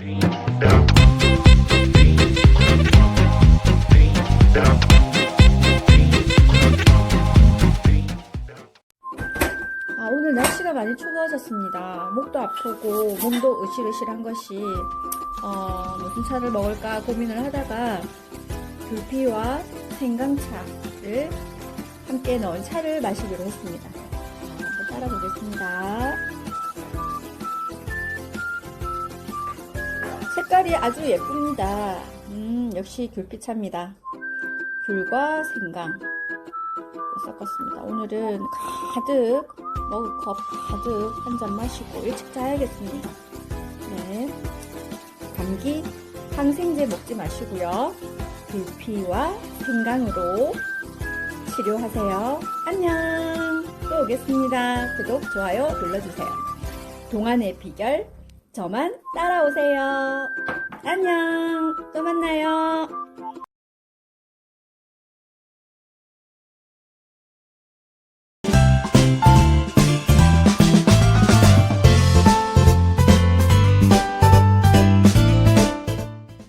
아, 오늘 날씨가 많이 추워졌습니다. 목도 아프고 몸도 으실으실한 것이 어, 무슨 차를 먹을까 고민을 하다가 귤피와 생강차를 함께 넣은 차를 마시기로 했습니다. 자, 한번 따라 보겠습니다. 색깔이 아주 예쁩니다. 음, 역시 귤피차입니다. 귤과 생강 섞었습니다. 오늘은 가득 머그컵 가득 한 잔 마시고 일찍 자야겠습니다. 네. 감기 항생제 먹지 마시고요. 귤피와 생강으로 치료하세요. 안녕. 또 오겠습니다. 구독, 좋아요 눌러주세요. 동안의 비결 저만 따라오세요. 안녕. 또 만나요.